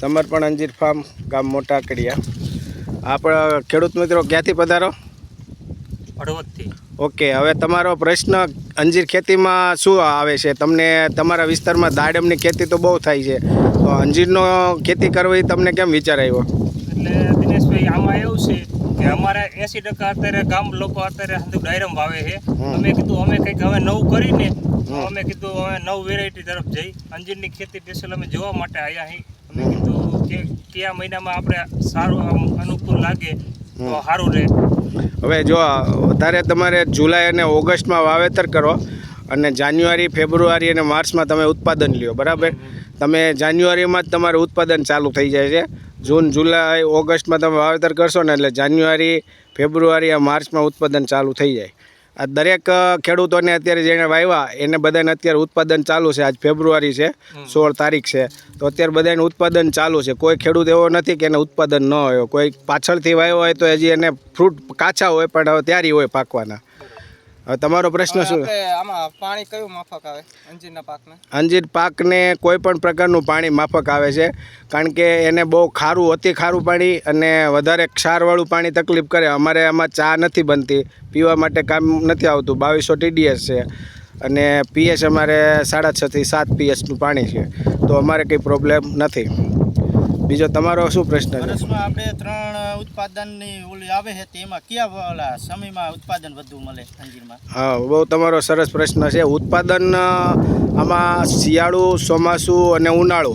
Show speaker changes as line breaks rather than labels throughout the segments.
સમર્પણ અંજીર ફાર્મ ગામ મોટા કડિયા. આપણા ખેડૂત મિત્રો ક્યાંથી પધારો?
હળવદથી
ઓકે હવે તમારો પ્રશ્ન અંજીર ખેતીમાં શું આવે છે? તમને તમારા વિસ્તારમાં દાડમની ખેતી તો બહુ થાય છે. તો અંજીરનો ખેતી કરવી તમને કેમ વિચાર આવ્યો?
એટલે દિનેશભાઈ આમાં એવું છે કે અમારે એસી ટકા અત્યારે ગામ લોકો અત્યારે ડાયરમ વાવે છે. અમે કીધું અમે કંઈક હવે નવું કરીને. અમે કીધું હવે નવ વેરાયટી તરફ જઈ. અંજીરની ખેતી સ્પેશિયલ અમે જોવા માટે આવ્યા અહીં અમે કીધું કે કયા મહિનામાં આપણે સારું અનુકૂળ લાગે તો સારું રહે.
હવે જો વધારે તમારે જુલાઈ અને ઓગસ્ટમાં વાવેતર કરો અને જાન્યુઆરી ફેબ્રુઆરી અને માર્ચમાં તમે ઉત્પાદન લ્યો બરાબર? તમે જાન્યુઆરીમાં જ તમારું ઉત્પાદન ચાલુ થઈ જાય છે. જૂન જુલાઈ ઓગસ્ટમાં તમે વાવેતર કરશો ને એટલે જાન્યુઆરી ફેબ્રુઆરી આ માર્ચમાં ઉત્પાદન ચાલુ થઈ જાય. આ દરેક ખેડૂતોને અત્યારે જેણે વાવ્યા એને બધાને અત્યારે ઉત્પાદન ચાલુ છે. આજ ફેબ્રુઆરી છે સોળ તારીખ છે. તો અત્યારે બધાને ઉત્પાદન ચાલુ છે. કોઈ ખેડૂત એવો નથી કે એને ઉત્પાદન ન હોય. કોઈ પાછળથી વાવ્યો હોય તો હજી એને ફ્રૂટ કાચા હોય પણ હવે તૈયારી હોય પાકવાના. તમારો પ્રશ્ન શું?
આમાં પાણી કયું માફક આવે? અંજીરના પાકને?
અંજીર પાકને કોઈ પણ પ્રકારનું પાણી માફક આવે છે કારણ કે એને બહુ ખારું અતિ ખારું પાણી અને વધારે ક્ષારવાળું પાણી તકલીફ કરે. અમારે આમાં ચા નથી બનતી પીવા માટે કામ નથી આવતું. બાવીસો ટીડીએસ છે અને પીએચ અમારે સાડા છથી સાત પીએચનું પાણી છે. તો અમારે કંઈ પ્રોબ્લેમ નથી. બીજો તમારો શું પ્રશ્ન છે?
વર્ષમાં આપણે ત્રણ ઉત્પાદનની ઓલી આવે છે તેમાં કયા ઓલા સમયમાં ઉત્પાદન વધુ મળે અંજીરમાં?
હા બહુ તમારો સરસ પ્રશ્ન છે. ઉત્પાદન આમાં શિયાળુ ચોમાસું અને ઉનાળુ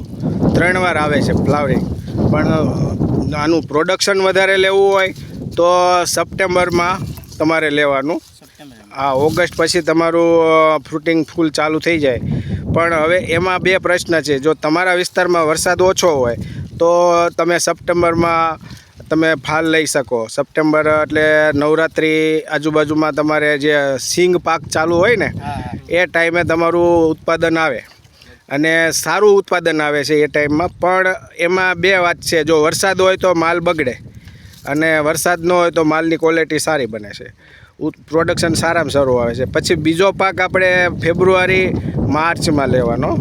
ત્રણ વાર આવે છે ફ્લાવરિંગ. પણ આનું પ્રોડક્શન વધારે લેવું હોય તો સપ્ટેમ્બરમાં તમારે લેવાનું.
હા
આ ઓગસ્ટ પછી તમારું ફ્રૂટિંગ ફૂલ ચાલુ થઈ જાય. પણ હવે એમાં બે પ્રશ્ન છે. જો તમારા વિસ્તારમાં વરસાદ ઓછો હોય તો તમે સપ્ટેમ્બરમાં તમે ફાલ લઈ શકો. સપ્ટેમ્બર એટલે નવરાત્રિ આજુબાજુમાં તમારે જે સિંગ પાક ચાલુ હોય ને એ ટાઈમે તમારું ઉત્પાદન આવે. અને સારું ઉત્પાદન આવે છે એ ટાઈમમાં. પણ એમાં બે વાત છે. જો વરસાદ હોય તો માલ બગડે અને વરસાદ ન હોય તો માલની ક્વોલિટી સારી બને છે. પ્રોડક્શન સારામાં સારું આવે છે. પછી બીજો પાક આપણે ફેબ્રુઆરી માર્ચમાં લેવાનો.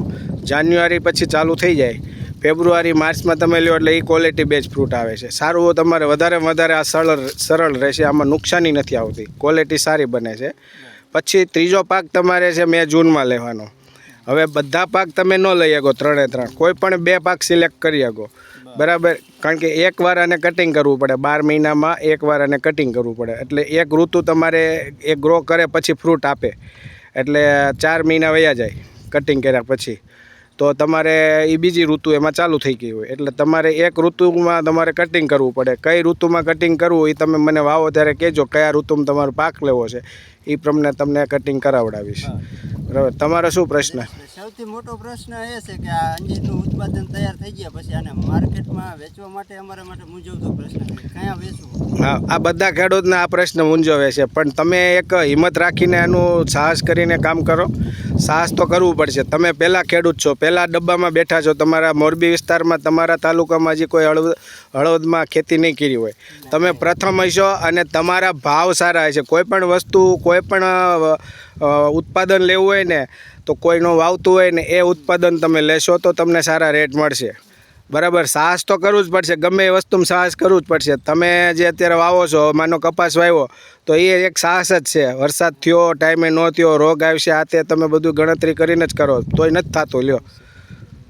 જાન્યુઆરી પછી ચાલુ થઈ જાય. ફેબ્રુઆરી માર્ચમાં તમે લ્યો એટલે એ ક્વોલિટી બેજ ફ્રૂટ આવે છે. સારું તમારે વધારે વધારે આ સરળ સરળ રહેશે આમાં નુકસાની નથી આવતી. ક્વોલિટી સારી બને છે. પછી ત્રીજો પાક તમારે છે મે જૂનમાં લેવાનો. હવે બધા પાક તમે ન લઈ શકો ત્રણે ત્રણ. કોઈ પણ બે પાક સિલેક્ટ કરી શકો. બરાબર. કારણ કે એક વાર આને કટિંગ કરવું પડે. બાર મહિનામાં એક વાર આને કટિંગ કરવું પડે. એટલે એક ઋતુ તમારે એ ગ્રો કરે પછી ફ્રૂટ આપે. એટલે ચાર મહિના વયા જાય કટિંગ કર્યા પછી. તો તમારે એ બીજી ઋતુ એમાં ચાલુ થઈ ગઈ હોય. એટલે તમારે એક ઋતુમાં તમારે કટિંગ કરવું પડે. કઈ ઋતુમાં કટિંગ કરવું એ તમે મને વાવો ત્યારે કહેજો કયા ઋતુમાં તમારો પાક લેવો છે. એ પ્રમાણે તમને કટિંગ કરાવડાવીશ. બરાબર. તમારો શું પ્રશ્ન?
સૌથી મોટો પ્રશ્ન એ છે કે આ અંજીરનું ઉત્પાદન તૈયાર થઈ ગયા પછી આને માર્કેટમાં વેચવા માટે અમારા માટે મૂંઝવતો પ્રશ્ન કયા વેચવું?
હા આ બધા ખેડૂતને આ પ્રશ્ન મૂંઝવે છે. પણ તમે એક હિંમત રાખીને એનું સાહસ કરીને કામ કરો. સાહસ તો કરવું પડશે. તમે પહેલાં ખેડૂત છો, પહેલાં ડબ્બામાં બેઠા છો, તમારા મોરબી વિસ્તારમાં, તમારા તાલુકામાં હજી કોઈ હળવદ હળવદમાં ખેતી નહીં કરી હોય. તમે પ્રથમ હશો અને તમારા ભાવ સારા હશે. કોઈ પણ વસ્તુ, કોઈ પણ ઉત્પાદન લેવું હોય ને, તો કોઈનું વાવતું હોય ને, એ ઉત્પાદન તમે લેશો તો તમને સારા રેટ મળશે. બરાબર, સાહસ તો કરવું જ પડશે. ગમે એ વસ્તુમાં સાહસ કરવું જ પડશે. તમે જે અત્યારે વાવો છો, માનો કપાસ વાવ્યો, તો એ એક સાહસ જ છે. વરસાદ થયો, ટાઈમે ન થયો, રોગ આવશે આ તે તમે બધું ગણતરી કરીને જ કરો. તોય નથી થતું, લ્યો.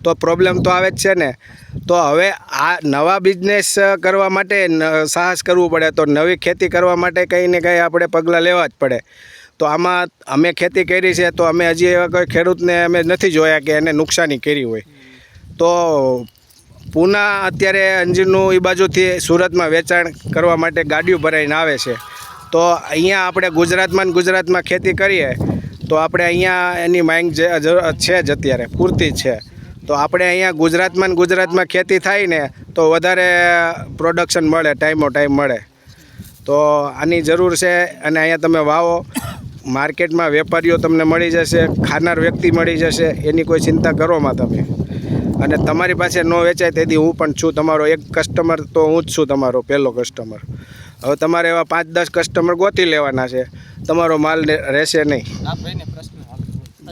તો પ્રોબ્લેમ તો આવે જ છે ને. તો હવે આ નવા બિઝનેસ કરવા માટે સાહસ કરવું પડે. તો નવી ખેતી કરવા માટે કંઈ ને કંઈ આપણે પગલાં લેવા જ પડે. તો આમાં અમે ખેતી કરી છે, તો અમે હજી એવા કોઈ ખેડૂતને અમે નથી જોયા કે એને નુકસાની કરી હોય. તો પૂના અત્યારે અંજીરનું એ બાજુથી સુરતમાં વેચાણ કરવા માટે ગાડીઓ ભરાઈને આવે છે. તો અહીંયા આપણે ગુજરાતમાં ગુજરાતમાં ખેતી કરીએ, તો આપણે અહીંયા એની માંગ છે જ અત્યારે, પૂરતી છે. તો આપણે અહીંયા ગુજરાતમાં ગુજરાતમાં ખેતી થાય ને, તો વધારે પ્રોડક્શન મળે, ટાઈમો ટાઈમ મળે. તો આની જરૂર છે અને અહીંયા તમે વાવો, માર્કેટમાં વેપારીઓ તમને મળી જશે, ખાનાર વ્યક્તિ મળી જશે, એની કોઈ ચિંતા કરોમાં તમે. અને તમારી પાસે ન વેચાય તેથી હું પણ છું તમારો એક કસ્ટમર તો હું જ છું તમારો પહેલો કસ્ટમર હવે તમારે એવા પાંચ દસ કસ્ટમર ગોતી લેવાના છે. તમારો માલ રહેશે નહીં.
આ ભાઈને પ્રશ્ન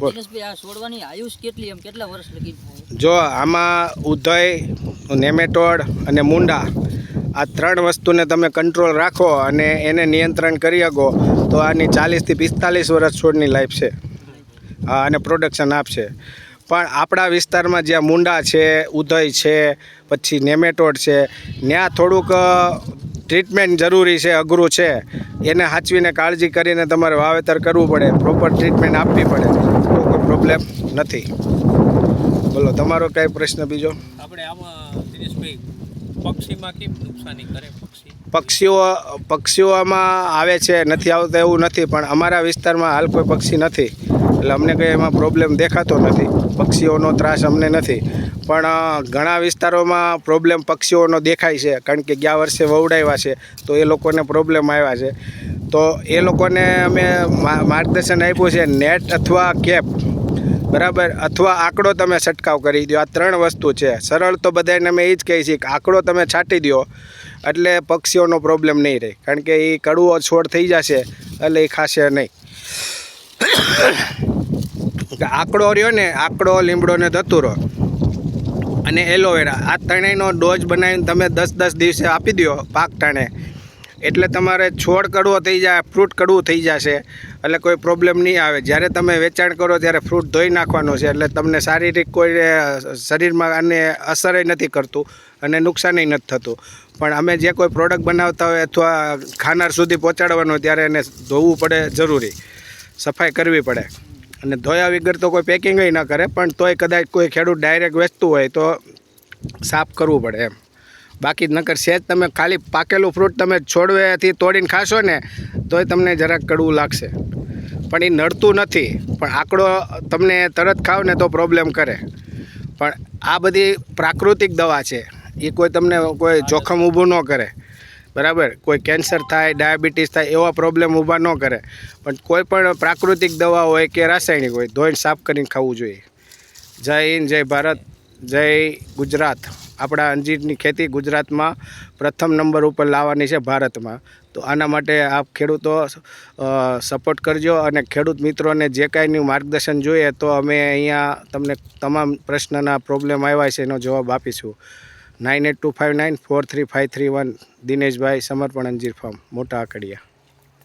બોલ.
દિનેશભાઈ આ છોડવાની આયુષ કેટલી વર્ષ
જો આમાં ઉધય નેમેટોડ અને મુંડા આ ત્રણ વસ્તુને તમે કંટ્રોલ રાખો અને એને નિયંત્રણ કરી શકો તો આની ચાલીસથી પિસ્તાલીસ વર્ષ છોડની લાઈફ છે. અને પ્રોડક્શન આપશે. પણ આપણા વિસ્તારમાં જ્યાં મુંડા છે ઉદય છે પછી નેમેટોડ છે ત્યાં થોડુંક ટ્રીટમેન્ટ જરૂરી છે અઘરું છે. એને સાચવીને કાળજી કરીને તમારે વાવેતર કરવું પડે પ્રોપર ટ્રીટમેન્ટ આપવી પડે. તો કોઈ પ્રોબ્લેમ નથી. બોલો તમારો કઈ પ્રશ્ન બીજો?
આપણે આમાં દિનેશભાઈ પક્ષીમાં કેમ નુકસાની કરે પક્ષી?
પક્ષીઓ પક્ષીઓમાં આવે છે નથી આવતા એવું નથી પણ અમારા વિસ્તારમાં હાલ કોઈ પક્ષી નથી. એટલે અમને કંઈ એમાં પ્રોબ્લેમ દેખાતો નથી. પક્ષીઓનો ત્રાસ અમને નથી. પણ ઘણા વિસ્તારોમાં પ્રોબ્લેમ પક્ષીઓનો દેખાય છે. કારણ કે ગયા વર્ષે વવડાવ્યા છે. તો એ લોકોને પ્રોબ્લેમ આવ્યા છે. તો એ લોકોને અમે માર્ગદર્શન આપ્યું છે નેટ અથવા કેપ. બરાબર? અથવા આંકડો તમે છંટકાવ કરી દો આ ત્રણ વસ્તુ છે. સરળ તો બધાને અમે એ જ કહીએ છીએ કે આંકડો તમે છાંટી દો એટલે પક્ષીઓનો પ્રોબ્લેમ નહીં રહે. કારણ કે એ કડવો છોડ થઈ જશે. એટલે એ ખાશે નહીં. આંકડો રહ્યો ને, આકડો, લીમડો ને ધતુરો. અને એલોવેરા, આ ત્રણેયનો ડોઝ બનાવીને તમે દસ દસ દિવસે આપી દો પાક ટાણે. એટલે તમારે છોડ કડવો થઈ જાય, ફ્રૂટ કડવું થઈ જશે. એટલે કોઈ પ્રોબ્લેમ નહીં આવે. જ્યારે તમે વેચાણ કરો ત્યારે ફ્રૂટ ધોઈ નાખવાનું છે. એટલે તમને શારીરિક કોઈ શરીરમાં આને અસર નથી કરતું અને નુકસાનય નથી થતું. પણ અમે જે કોઈ પ્રોડક્ટ બનાવતા હોય અથવા ખાનાર સુધી પહોંચાડવાનું ત્યારે એને ધોવું પડે જરૂરી. સફાઈ કરવી પડે. અને ધોયા વગર તો કોઈ પેકિંગ ન કરે, પણ તોય કદાચ કોઈ ખેડૂત ડાયરેક્ટ વેચતું હોય તો સાફ કરવું પડે એમ. બાકી નકર સહેજ તમે ખાલી પાકેલું ફ્રૂટ તમે છોડવેથી તોડીને ખાશો ને, તોય તમને જરાક કડવું લાગશે. પણ એ નડતું નથી, પણ આંકડો તમને તરત ખાવ ને તો પ્રોબ્લેમ કરે. પણ આ બધી પ્રાકૃતિક દવા છે, એ કોઈ તમને કોઈ જોખમ ઊભું ન કરે. બરાબર? કોઈ કેન્સર થાય ડાયાબિટીસ થાય, એવા પ્રોબ્લેમ ઊભા ન કરે. પણ કોઈ પણ પ્રાકૃતિક દવા હોય કે રાસાયણિક હોય, ધોઈને સાફ કરીને ખાવું જોઈએ. જય હિન્દ, જય ભારત, જય ગુજરાત. આપણા અંજીરની ખેતી ગુજરાતમાં પ્રથમ નંબર ઉપર લાવવાની છે ભારતમાં. તો આના માટે આપ ખેડૂતો સપોર્ટ કરજો અને ખેડૂત મિત્રોને જે કાંઈનું માર્ગદર્શન જોઈએ તો અમે અહીંયા તમને તમામ પ્રશ્નના પ્રોબ્લેમ આવ્યા છે એનો જવાબ આપીશું. Nine eight two five nine four three five three one Dineshbhai Samarpan Anjeer farm, મોટા આકડિયા.